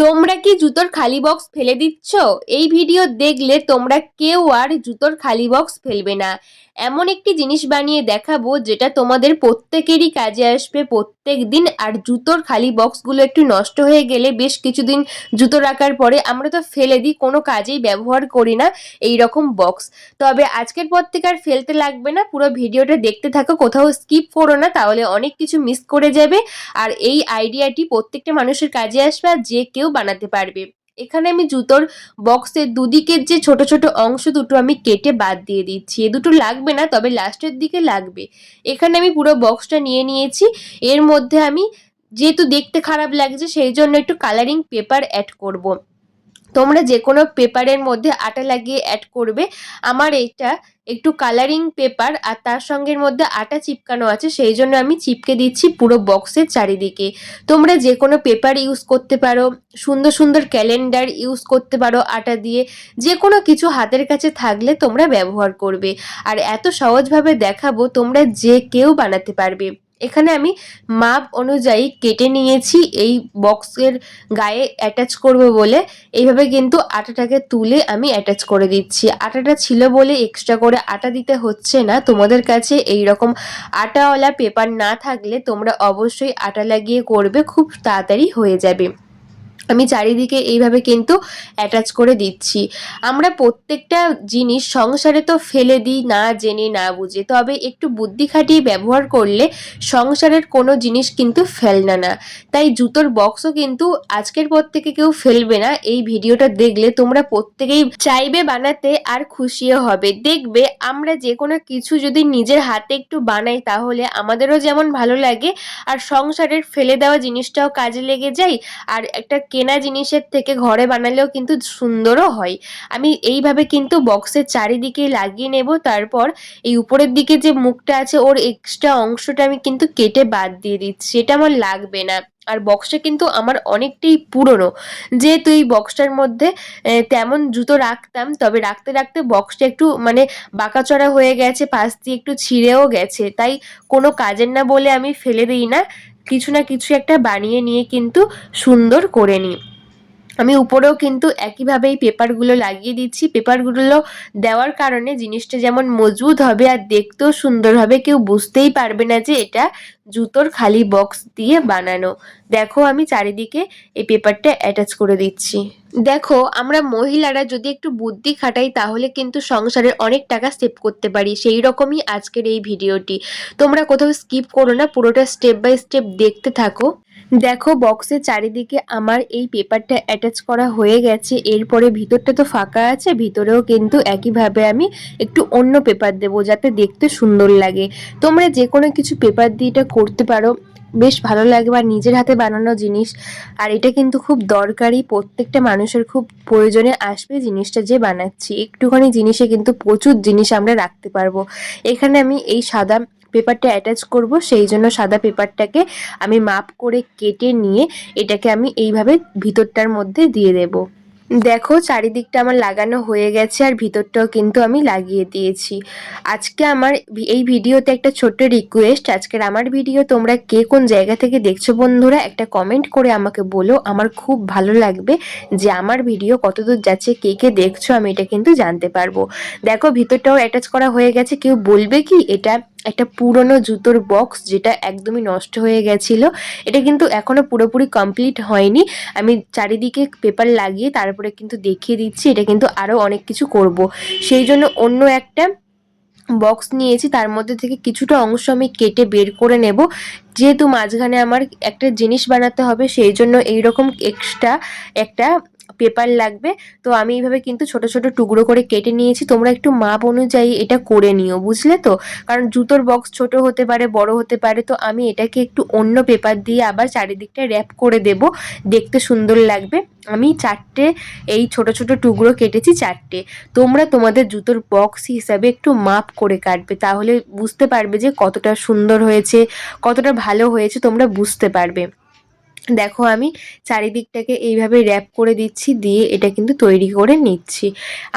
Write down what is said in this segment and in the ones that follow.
তোমরা কি জুতোর খালি বক্স ফেলে দিচ্ছ? এই ভিডিও দেখলে তোমরা কেউ আর জুতোর খালি বক্স ফেলবে না। এমন একটি জিনিস বানিয়ে দেখাবো, যেটা তোমাদের প্রত্যেকেরই কাজে আসবে, প্রত্যেক দিন আর জুতোর খালি বক্সগুলো একটু নষ্ট হয়ে গেলে বেশ কিছুদিন জুতো রাখার পরে আমরা তো ফেলে দিই, কোনো কাজেই ব্যবহার করি না এই রকম বক্স তবে আজকের পর থেকে আর ফেলতে লাগবে না, পুরো ভিডিওটা দেখতে থাকো, কোথাও স্কিপ করো না, তাহলে অনেক কিছু মিস করে যাবে। আর এই আইডিয়াটি প্রত্যেকটা মানুষের কাজে আসবে আর যে কেউ বানাতে পারবে। এখানে আমি জুতোর বক্সের দুদিকের যে ছোট ছোট অংশ দুটো আমি কেটে বাদ দিয়ে দিচ্ছি। এ দুটো লাগবে না, তবে লাস্টের দিকে লাগবে। এখানে আমি পুরো বক্সটা নিয়ে নিয়েছি। এর মধ্যে আমি যেহেতু দেখতে খারাপ লাগছে, সেই জন্য একটু কালারিং পেপার অ্যাড করব। তোমরা যে কোনো পেপারের মধ্যে আটা লাগিয়ে অ্যাড করবে। আমার এটা একটু কালারিং পেপার আর তার সঙ্গের মধ্যে আটা চিপকানো আছে, সেই জন্য আমি চিপকে দিচ্ছি পুরো বক্সের চারিদিকে। তোমরা যে কোনো পেপার ইউজ করতে পারো, সুন্দর সুন্দর ক্যালেন্ডার ইউজ করতে পারো আটা দিয়ে যে কোনো কিছু হাতের কাছে থাকলে তোমরা ব্যবহার করবে। আর এত সহজভাবে দেখাবো তোমরা যে কেউ বানাতে পারবে। এখানে আমি মাপ অনুযায়ী কেটে নিয়েছি, এই বক্সের গায়ে অ্যাটাচ করব বলে। এইভাবে কিন্তু আটাটাকে তুলে আমি অ্যাটাচ করে দিচ্ছি। আটাটা ছিল বলে এক্সট্রা করে আটা দিতে হচ্ছে না। তোমাদের কাছে এই রকম আটাওয়ালা পেপার না থাকলে তোমরা অবশ্যই আটা লাগিয়ে করবে, খুব তাড়াতাড়ি হয়ে যাবে। আমি চারিদিকে এইভাবে কিন্তু অ্যাটাচ করে দিচ্ছি। আমরা প্রত্যেকটা জিনিস সংসারে তো ফেলে দিই, না জেনে, না বুঝে। তবে একটু বুদ্ধি খাটিয়ে ব্যবহার করলে সংসারের কোনো জিনিস কিন্তু ফেলনা না। তাই জুতোর বক্সও কিন্তু আজকের পর থেকে কেউ ফেলবে না। এই ভিডিওটা দেখলে তোমরা প্রত্যেকেই চাইবে বানাতে আর খুশিও হবে। দেখবে আমরা যে কোনো কিছু যদি নিজের হাতে একটু বানাই তাহলে আমাদেরও যেমন ভালো লাগে, আর সংসারের ফেলে দেওয়া জিনিসটাও কাজে লেগে যায়। আর একটা কেনা জিনিসের থেকে ঘরে বানালেও কিন্তু সুন্দরও হয়। আমি এইভাবে কিন্তু বক্সের চারিদিকে লাগিয়ে নেব, তারপর এই উপরের দিকে যে মুখটা আছে, ওর এক্সট্রা অংশটা আমি কিন্তু কেটে বাদ দিয়ে দিচ্ছি। এটা আমার লাগবে না। আর বক্সটা কিন্তু আমার অনেকটাই পুরনো। যেহেতু এই বক্সটার মধ্যে তেমন জুতো রাখতাম, তবে রাখতে রাখতে বক্সটা একটু মানে বাঁকাচড়া হয়ে গেছে, পাশ দিয়ে একটু ছিঁড়েও গেছে। তাই কোনো কাজের না বলে আমি ফেলে দিই না। কিছু না কিছু একটা বানিয়ে নিয়ে কিন্তু সুন্দর করে নিই। আমি উপরেও কিন্তু একইভাবে এই পেপারগুলো লাগিয়ে দিচ্ছি। পেপারগুলো দেওয়ার কারণে জিনিসটা যেমন মজবুত হবে আর দেখতেও সুন্দর হবে, কেউ বুঝতেই পারবে না যে এটা জুতোর খালি বক্স দিয়ে বানানো। দেখো আমি চারিদিকে এই পেপারটা অ্যাটাচ করে দিচ্ছি। দেখো আমরা মহিলারা যদি একটু বুদ্ধি খাটাই তাহলে কিন্তু সংসারের অনেক টাকা সেভ করতে পারি। সেই রকমই আজকের এই ভিডিওটি। তোমরা কোথাও স্কিপ করো না, পুরোটা স্টেপ বাই স্টেপ দেখতে থাকো। দেখো বক্সের চারিদিকে আমার এই পেপারটা অ্যাটাচ করা হয়ে গেছে। এরপরে ভিতরটা তো ফাঁকা আছে, ভিতরেও কিন্তু একইভাবে আমি একটু অন্য পেপার দেবো যাতে দেখতে সুন্দর লাগে। তোমরা যে কোনো কিছু পেপার দিয়ে এটা করতে পারো। বেশ ভালো লাগে বা নিজের হাতে বানানো জিনিস। আর এটা কিন্তু খুব দরকারি, প্রত্যেকটা মানুষের খুব প্রয়োজনে আসবে জিনিসটা যে বানাচ্ছি। একটুখানি জিনিসে কিন্তু প্রচুর জিনিস আমরা রাখতে পারব। এখানে আমি এই সাদা পেপারটা অ্যাটাচ করব, সেই জন্য সাদা পেপারটাকে আমি মাপ করে কেটে নিয়ে এটাকে আমি এইভাবে ভিতরটার মধ্যে দিয়ে দেবো। দেখো চারিদিকটা আমার লাগানো হয়ে গেছে আর ভিতরটাও কিন্তু আমি লাগিয়ে দিয়েছি। আজকে আমার এই ভিডিওতে একটা ছোট্ট রিকোয়েস্ট আজকের আমার ভিডিও তোমরা কে কোন জায়গা থেকে দেখছ বন্ধুরা, একটা কমেন্ট করে আমাকে বলো, আমার খুব ভালো লাগবে যে আমার ভিডিও কতদূর যাচ্ছে, কে কে দেখছ, আমি এটা কিন্তু জানতে পারব। দেখো ভিতরটাও অ্যাটাচ করা হয়ে গেছে, কেউ বলবে কি এটা একটা পুরনো জুতোর বক্স যেটা একদমই নষ্ট হয়ে গেছিল। এটা কিন্তু এখনও পুরোপুরি কমপ্লিট হয়নি। আমি চারিদিকে পেপার লাগিয়ে তারপরে কিন্তু দেখিয়ে দিচ্ছি, এটা কিন্তু আরও অনেক কিছু করব। সেই জন্য অন্য একটা বক্স নিয়েছি, তার মধ্যে থেকে কিছুটা অংশ আমি কেটে বের করে নেব। যেহেতু মাঝখানে আমার একটা জিনিস বানাতে হবে, সেই জন্য এইরকম এক্সট্রা একটা পেপার লাগবে। তো আমি এইভাবে কিন্তু ছোট ছোট টুকরো করে কেটে নিয়েছি। তোমরা একটু মাপ অনুযায়ী এটা করে নিও, বুঝলে তো? কারণ জুতোর বক্স ছোট হতে পারে, বড় হতে পারে, তো আমি এটাকে একটু অন্য পেপার দিয়ে আবার চারিদিকটা র্যাপ করে দেব। দেখতে সুন্দর লাগবে। আমি চারটে, এই ছোট ছোট টুকরো কেটেছি চারটে। তোমরা তোমাদের জুতোর বক্স হিসাবে একটু মাপ করে কাটবে, তাহলে বুঝতে পারবে যে কতটা সুন্দর হয়েছে, কতটা ভালো হয়েছে, তোমরা বুঝতে পারবে। দেখো আমি চারিদিকটাকে এইভাবে র্যাপ করে দিচ্ছি, দিয়ে এটা কিন্তু তৈরি করে নিচ্ছি।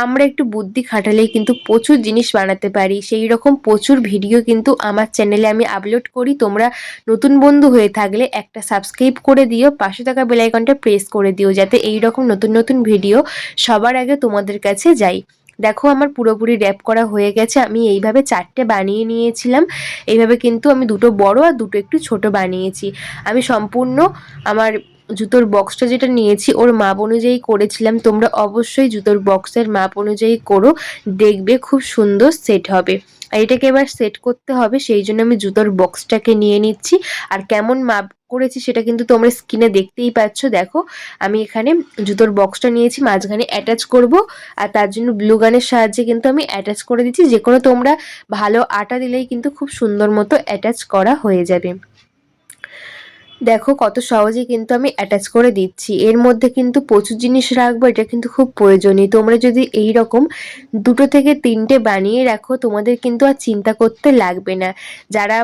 আমরা একটু বুদ্ধি খাটালেই কিন্তু প্রচুর জিনিস বানাতে পারি। সেই রকম প্রচুর ভিডিও কিন্তু আমার চ্যানেলে আমি আপলোড করি। তোমরা নতুন বন্ধু হয়ে থাকলে একটা সাবস্ক্রাইব করে দিও, পাশে থাকা বেলাইকনটা প্রেস করে দিও, যাতে এই রকম নতুন নতুন ভিডিও সবার আগে তোমাদের কাছে যাই। দেখো আমার পুরোপুরি র্যাপ করা হয়ে গেছে। আমি এইভাবে চারটে বানিয়ে নিয়েছিলাম। এইভাবে কিন্তু আমি দুটো বড় আর দুটো একটু ছোট বানিয়েছি। আমি সম্পূর্ণ আমার জুতোর বক্সটা যেটা নিয়েছি, ওর মাপ অনুযায়ী করেছিলাম। তোমরা অবশ্যই জুতোর বক্সের মাপ অনুযায়ী করো। দেখবে খুব সুন্দর সেট হবে। আর এটাকে এবার সেট করতে হবে, সেই জন্য আমি জুতোর বক্সটাকে নিয়ে নিচ্ছি। আর কেমন মাপ করেছি সেটা কিন্তু তোমরা স্ক্রিনে দেখতেই পাচ্ছ। দেখো, আমি এখানে জুতোর বক্সটা নিয়েছি, মাঝখানে অ্যাটাচ করব। আর তার জন্য ব্লু গানের সাহায্যে কিন্তু আমি অ্যাটাচ করে দিচ্ছি। যে কোনো তোমরা ভালো আটা দিলেই কিন্তু খুব সুন্দর মতো অ্যাটাচ করা হয়ে যাবে। দেখো কত সহজে কিন্তু আমি অ্যাটাচ করে দিচ্ছি। এর মধ্যে কিন্তু প্রচুর জিনিস রাখব, এটা কিন্তু খুব প্রয়োজনীয়। তোমরা যদি এই রকম দুটো থেকে তিনটে বানিয়ে রাখো, তোমাদের কিন্তু আর চিন্তা করতে লাগবে না। যারা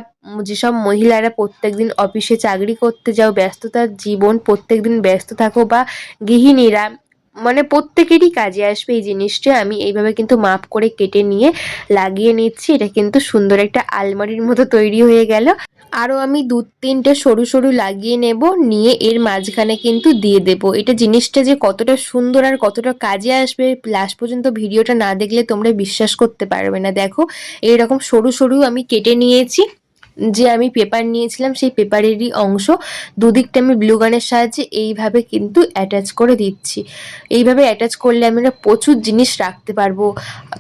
যেসব মহিলারা প্রত্যেক দিন অফিসে চাকরি করতে যাও, ব্যস্ততার জীবন প্রত্যেক দিন ব্যস্ত থাকো বা গৃহিণীরা মানে প্রত্যেকেরই কাজে আসবে এই জিনিসটা। আমি এইভাবে কিন্তু মাপ করে কেটে নিয়ে লাগিয়ে নিচ্ছি। এটা কিন্তু সুন্দর একটা আলমারির মতো তৈরি হয়ে গেল। আরও আমি দু তিনটে সরু সরু লাগিয়ে নেব। নিয়ে এর মাঝখানে কিন্তু দিয়ে দেব। এটা জিনিসটা যে কতটা সুন্দর আর কতটা কাজে আসবে লাস্ট পর্যন্ত ভিডিওটা না দেখলে তোমরা বিশ্বাস করতে পারবে না। দেখো, এইরকম সরু সরু আমি কেটে নিয়েছি। যে আমি পেপার নিয়েছিলাম, সেই পেপারেরই অংশ দুদিকটা আমি ব্লু গানের সাহায্যে এইভাবে কিন্তু অ্যাটাচ করে দিচ্ছি। এইভাবে অ্যাটাচ করলে আমরা প্রচুর জিনিস রাখতে পারব।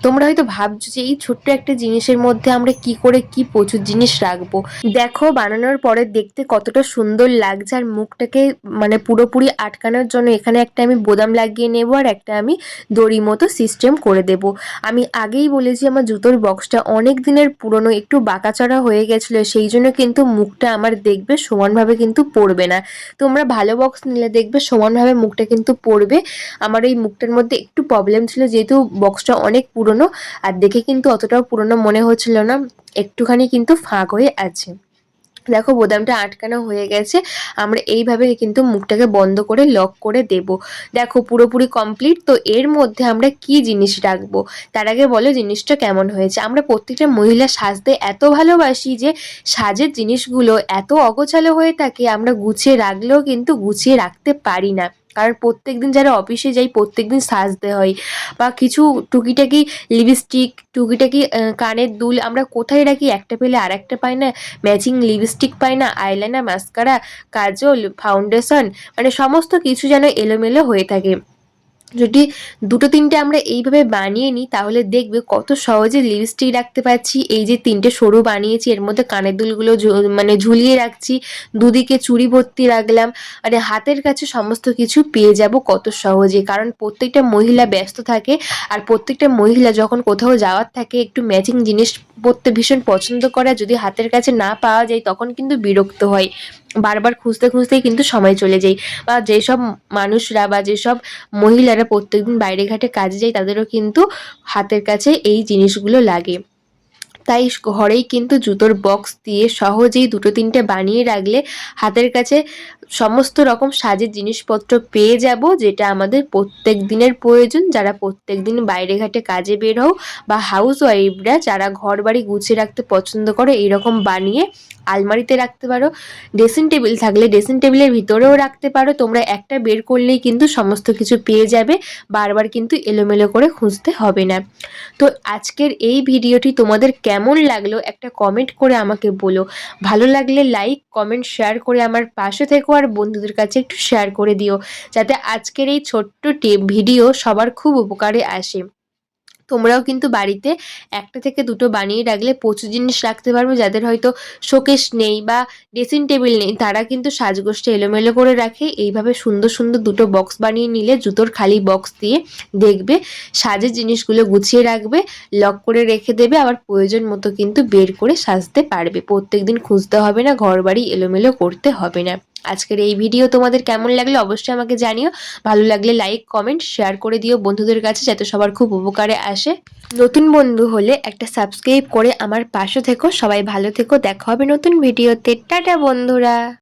তোমরা হয়তো ভাবছ যে এই ছোট্ট একটা জিনিসের মধ্যে আমরা কি করে কি প্রচুর জিনিস রাখব। দেখো, বানানোর পরে দেখতে কতটা সুন্দর লাগছে আর মুখটাকে মানে পুরোপুরি আটকানোর জন্য এখানে একটা আমি বোদাম লাগিয়ে নেব আর একটা আমি দড়ি মতো সিস্টেম করে দেব। আমি আগেই বলেছি আমার জুতোর বক্সটা অনেক দিনের পুরনো, একটু বাঁকাচড়া হয়ে গেছিল সেই জন্য কিন্তু মুখটা আমার দেখবে সমানভাবে কিন্তু পড়বে না। তোমরা ভালো বক্স নিলে দেখবে সমানভাবে মুখটা কিন্তু পড়বে। আমার এই মুখটার মধ্যে একটু প্রবলেম ছিল যেহেতু বক্সটা অনেক পুরনো, আর দেখে কিন্তু অতটাও পুরনো মনে হচ্ছিল না। একটুখানি কিন্তু ফাঁক হয়ে আছে। দেখো বোদামটা আটকানো হয়ে গেছে, আমরা এইভাবে কিন্তু মুখটাকে বন্ধ করে লক করে দেব। দেখো পুরোপুরি কমপ্লিট তো এর মধ্যে আমরা কি জিনিস রাখব? তার আগে বলো জিনিসটা কেমন হয়েছে? আমরা প্রত্যেকটা মহিলা সাজতে এত ভালোবাসি যে সাজের জিনিসগুলো এত অগোছালো হয়ে থাকে, আমরা গুছিয়ে রাখলেও কিন্তু গুছিয়ে রাখতে পারি না। কারণ প্রত্যেক দিন যারা অফিসে যাই প্রত্যেক দিন সাজতে হয়। বা কিছু টুকিটাকি লিপস্টিক টুকিটাকি কানের দুল আমরা কোথায় রাখি? একটা পেলে আর একটা পাই না। ম্যাচিং লিপস্টিক পাই না। আইলাইনার মাস্কারা কাজল ফাউন্ডেশন মানে সমস্ত কিছু যেন এলোমেলো হয়ে থাকে। যদি দুটো তিনটে আমরা এইভাবে বানিয়ে নিই, তাহলে দেখবে কত সহজে লিপস্টিক রাখতে পারছি। এই যে তিনটে সরু বানিয়েছি, এর মধ্যে কানের দুলগুলো মানে ঝুলিয়ে রাখছি, দুদিকে চুড়ি ভর্তি রাখলাম। মানে হাতের কাছে সমস্ত কিছু পেয়ে যাব কত সহজে, কারণ প্রত্যেকটা মহিলা ব্যস্ত থাকে, আর প্রত্যেকটা মহিলা যখন কোথাও যাওয়ার থাকে, একটু ম্যাচিং জিনিস পরতে ভীষণ পছন্দ করে। যদি হাতের কাছে না পাওয়া যায়, তখন কিন্তু বিরক্ত হয়। বারবার খুঁজতে খুঁজতেই কিন্তু সময় চলে যায়। বা যেসব মানুষরা বা যেসব মহিলারা প্রত্যেকদিন বাইরে ঘাটে কাজে যায়, তাদেরও কিন্তু হাতের কাছে এই জিনিসগুলো লাগে। তাই ঘরেই কিন্তু জুতোর বক্স দিয়ে সহজেই দুটো তিনটে বানিয়ে রাখলে হাতের কাছে সমস্ত রকম সাজের জিনিসপত্র পেয়ে যাব, যেটা আমাদের প্রত্যেক দিনের প্রয়োজন। যারা প্রত্যেক দিন বাইরে ঘাটে কাজে বের হও বা হাউস ওয়াইফরা যারা ঘর বাড়ি গুছিয়ে রাখতে পছন্দ করে, এইরকম বানিয়ে আলমারিতে রাখতে পারো। ড্রেসিং টেবিল থাকলে ড্রেসিং টেবিলের ভিতরেও রাখতে পারো। তোমরা একটা বের করলেই কিন্তু সমস্ত কিছু পেয়ে যাবে। বারবার কিন্তু এলোমেলো করে খুঁজতে হবে না। তো আজকের এই ভিডিওটি তোমাদের কেমন লাগল? একটা কমেন্ট করে আমাকে বলো। ভালো লাগলে লাইক কমেন্ট শেয়ার করে আমার পাশে থেকো। আর বন্ধুদের কাছে একটু শেয়ার করে দিও, যাতে আজকের এই ছোট্ট টিপ ভিডিও সবার খুব উপকারে আসে। তোমরাও কিন্তু বাড়িতে একটা থেকে দুটো বানিয়ে রাখলে প্রচুর জিনিস রাখতে পারবে, যাদের হয়তো শোকেশ নেই বা ড্রেসিং টেবিল নেই, তারা কিন্তু সাজগোষ্ঠী এলোমেলো করে রাখে। এইভাবে সুন্দর সুন্দর দুটো বক্স বানিয়ে নিলে জুতোর খালি বক্স দিয়ে দেখবে সাজের জিনিসগুলো গুছিয়ে রাখবে লক করে রেখে দেবে, আবার প্রয়োজন মতো কিন্তু বের করে সাজতে পারবে। প্রত্যেক দিন খুঁজতে হবে না ঘর বাড়ি এলোমেলো করতে হবে না। আজকের এই ভিডিও তোমাদের কেমন লাগল অবশ্যই আমাকে জানিও। ভালো লাগলে লাইক কমেন্ট শেয়ার করে দিও বন্ধুদের কাছে যাতে সবার খুব উপকারে আসে। নতুন বন্ধু হলে একটা সাবস্ক্রাইব করে আমার পাশে থেকো। সবাই ভালো থেকো। দেখা হবে নতুন ভিডিওতে টাটা বন্ধুরা।